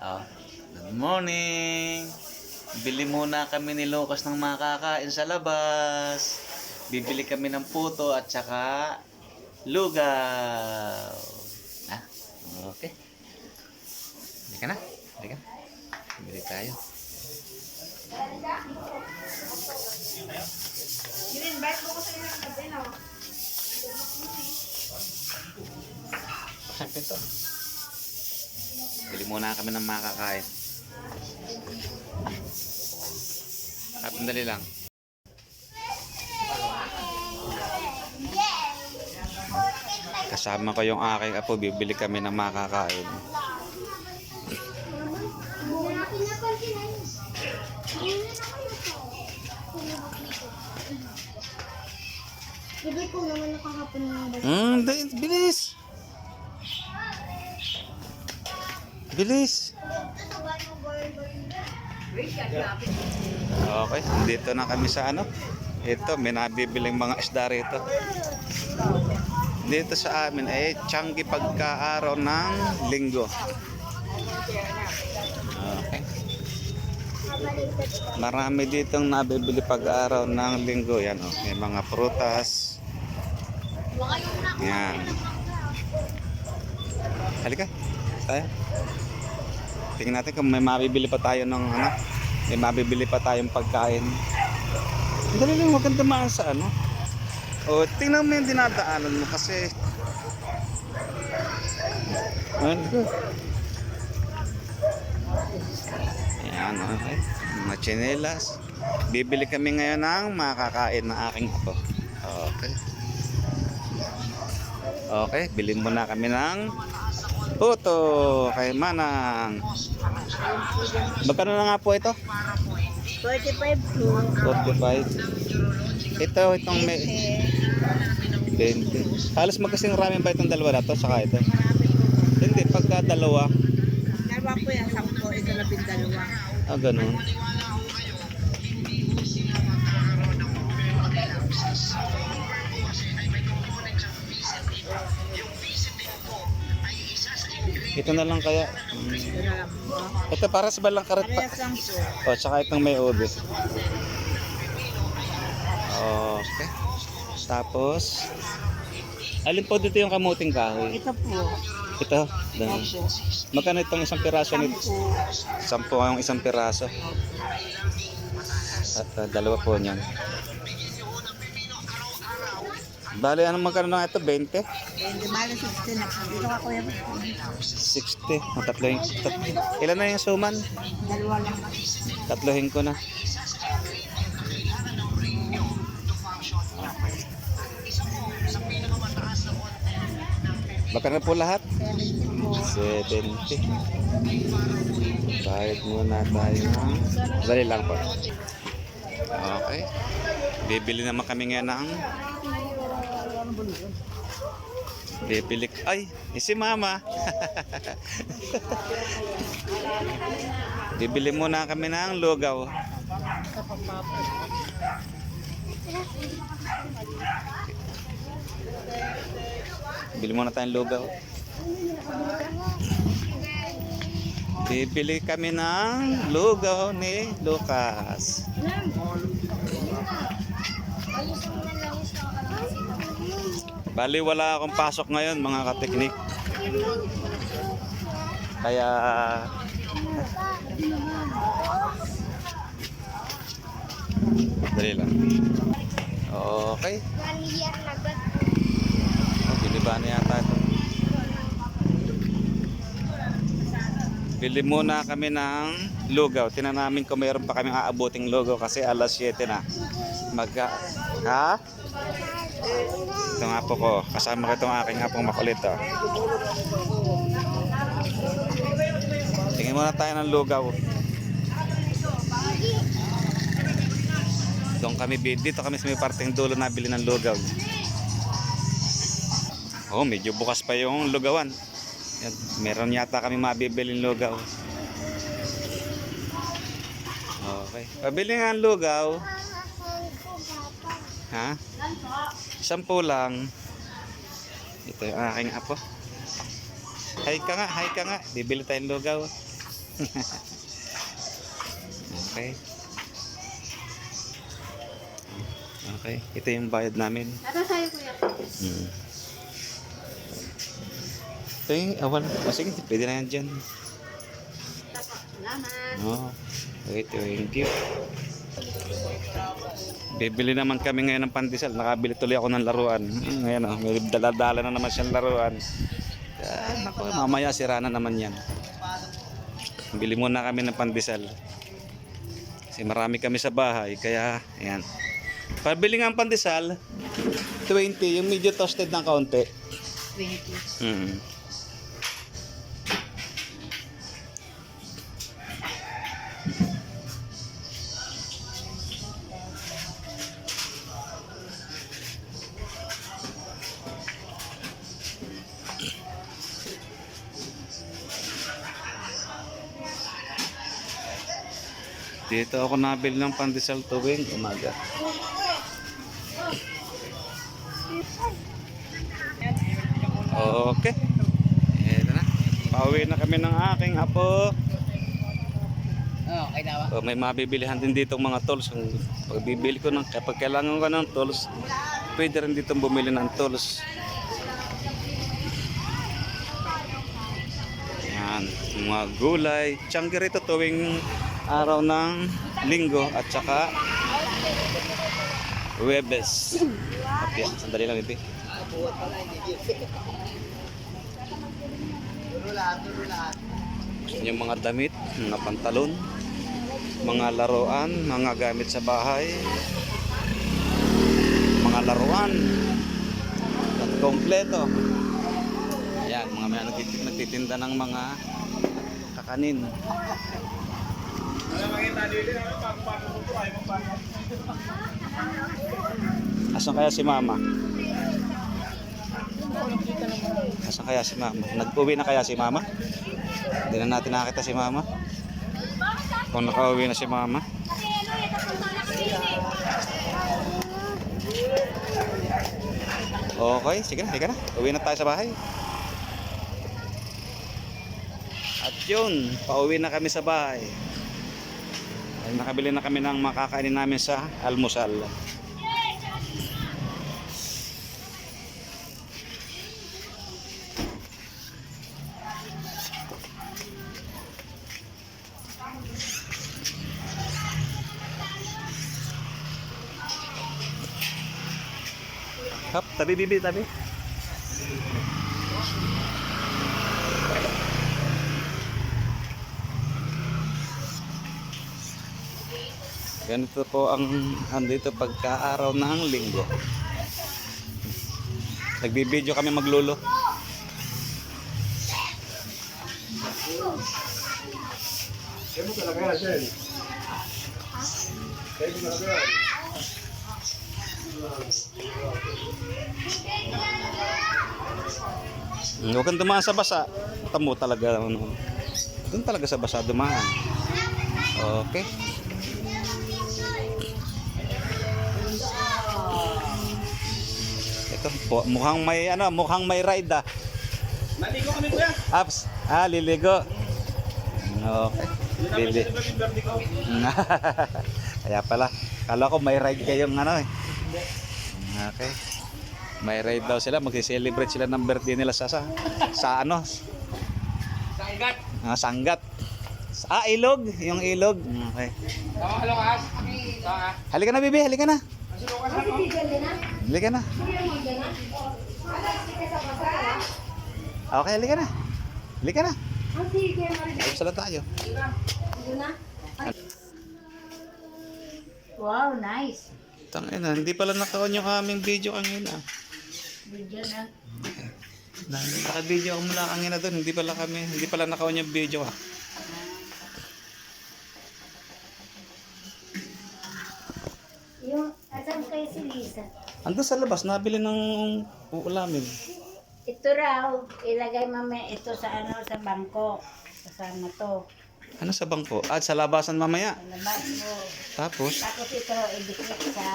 Oh, good morning. Bili muna kami ni Lucas ng makakain sa labas. Bibili kami ng puto at saka lugaw. Ah, okay. Hindi ka na. Hindi ka na. Tayo. In-invite mo ko sa ilang gabi, no? Siyempre to. Muna kami ng makakain. At dali lang. Kasama ko yung aking apo, bibili kami ng makakain. Hindi ko naman nakakapon ng balik. Hmm, bilis! Bilis! Okay, dito na kami sa ano. Ito, may nabibiling mga isda rito. Dito sa amin ay tiyanggi pagkaaraw ng linggo. Okay. Marami ditong nabibili pag-araw ng linggo. Yan oh, may mga prutas. Yan. Halika. Tayo. Tingnan natin kung may mabibili pa tayo ng ano. May mabibili pa tayong pagkain. Dali lang, huwag kang dumaan sa ano. O, tingnan mo yung dinadaanan mo kasi... Ano? Ayan, okay. Mga tsinelas. Bibili kami ngayon ng makakain na aking apo. Okay. Okay, bilhin muna kami ng puto kay Manang. Magkano na nga po ito? 45 po. 45. Ito, itong may 20. Halos magkasing ramen ba itong dalawa na to? Saka ito? Hindi, pagka dalawa. Dalawa po yan, 10. Ito na dalawa. Ah, ganun. Ito na lang kaya. Hmm. Ito para sa balang karat pa. O, tsaka itong may ube. Okay. Tapos, alin po dito yung kamuting kahoy? Ito po. Ito. Opo. Magkano itong isang piraso nito? Sampu. Sampo ang isang piraso. At uh, dalawa po niyan. Bale, anong magkano na ito? 20? Hindi mahal 60 na. Dito ka kuya. 60. Ang tatlo yung, tatlo. Ilan na yung suman? Dalawa lang. Tatlohin ko na. Baka na po lahat? 70. Bayad muna tayo ng... Dali lang po. Okay. Bibili naman kami ngayon ng... Bibili... Ay! si mama! Bibili muna kami ng lugaw. Bili muna tayong lugaw. Bibili kami ng lugaw ni Lucas. Bali wala akong pasok ngayon mga kateknik. Kaya Dali lang. Okay. Oh, biniba na yata ito. Bili muna kami ng lugaw. Tinan namin kung mayroon pa kaming aabuting lugaw kasi alas 7 na. Mag... Ha? Ito nga po ko. Kasama ko itong aking apong makulit. Oh. Tingin muna tayo ng lugaw. Doon kami, dito kami sa may parteng dulo nabili ng lugaw. Oh, medyo bukas pa yung lugawan. Meron yata kami mabibiling lugaw. Okay. Pabili nga ang lugaw. Ha? Sampu lang. Ito yung aking apo. Hay ka nga, hay ka nga. Bibili tayong lugaw. okay. Okay, ito yung bayad namin. Ata sa'yo, kuya. Hmm. Ito yung, ah, wala. Oh, sige, pwede na yan dyan. Salamat. Oh, okay, thank you. Bibili naman kami ngayon ng pandesal. Nakabili tuloy ako ng laruan. Hmm, Ngayon, oh, may daladala na naman siyang laruan. Ah, naku, mamaya sira na naman yan. Bili muna kami ng pandesal. Kasi marami kami sa bahay, kaya, ayan. Pabili nga ang pandesal, 20, yung medyo toasted ng kaunti. 20. Mm. Dito ako nabili ng pandesal tuwing umaga. Okay. Ito na. Pauwi na kami ng aking apo. Oo, okay ba? Oh, may mabibilihan din dito mga tools. Kung pagbibili ko ng, kapag kailangan ko ng tools, pwede rin dito bumili ng tools. Yan, mga gulay. Tiyanggi rito tuwing araw ng linggo at saka Webes. Okay, sandali lang ito. Yung mga damit, mga pantalon, mga laruan, mga gamit sa bahay, mga laruan, at kompleto. Ayan, mga may nagtitinda, ng mga kakanin. Asan kaya si mama? Asan kaya si mama? Nag-uwi na kaya si mama? Hindi na natin nakita si mama. Kung nakauwi na si mama. Okay, sige na, sige na. Uwi na tayo sa bahay. At yun, pauwi na kami sa bahay. Ay, nakabili na kami ng makakainin namin sa almusal. Hap, tabi bibi, tabi. Ganito po ang andito pagka-araw ng linggo. Nagbibideo kami maglulo. Huwag kang dumaan sa basa. Tamo talaga. Ano. Doon talaga sa basa dumaan. Okay. Po, mukhang may ano, mukhang may ride ah. Naligo kami kuya. Apps. Ah, liligo. Okay. Lili. Kaya pala, kala ko may ride kayong ano eh. Okay. May ride daw sila, magsi-celebrate sila ng birthday nila sa sa, sa ano? Sanggat. Ah, sanggat. Ah, ilog, yung ilog. Okay. Halika na, bibi, halika na. Halika na. Okay, halika na. Halika na. Ayos na tayo. Na. Wow, nice. Tangina, hindi pala naka-on yung aming video kanina. Video na. Na- Naka-video ako mula kanina doon, hindi pala kami, hindi pala naka-on yung video ah. Lisa? Ando sa labas, nabili ng uulamin. Ito raw, ilagay mamaya ito sa ano, sa bangko. Kasama to. Ano sa bangko? Ah, sa labasan mamaya. Sa labas mo. Tapos, Tapos ito, idikit sa...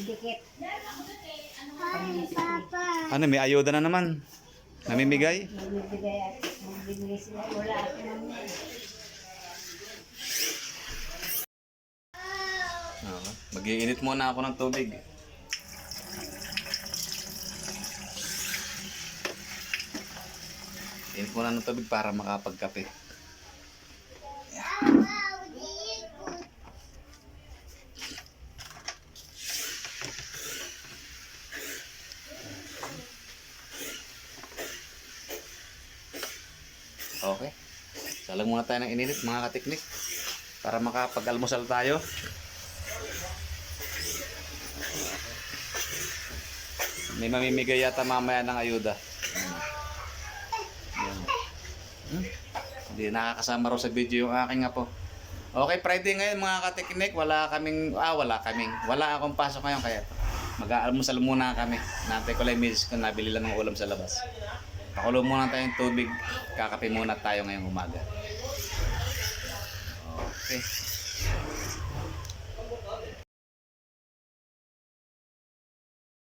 Idikit. Hi, Papa. ano, may ayuda na naman. Namimigay? Magbibigay at magbibigay sila. Wala ako naman. Oo. Mag-iinit muna ako ng tubig. Init muna ng tubig para makapagkape. Okay. Salang muna tayo ng ininit mga katiknik para makapag-almusal tayo. May mamimigay yata mamaya ng ayuda. Yan. Hmm? Hindi nakakasama raw sa video yung aking apo. Okay, Friday ngayon mga katiknik. Wala kaming, ah wala kaming. Wala akong pasok ngayon kaya mag-aalmusal muna kami. Nantay ko lang misis ko, nabili lang ng ulam sa labas. Pakulo muna tayong tubig. Kakape muna tayo ngayong umaga. Okay.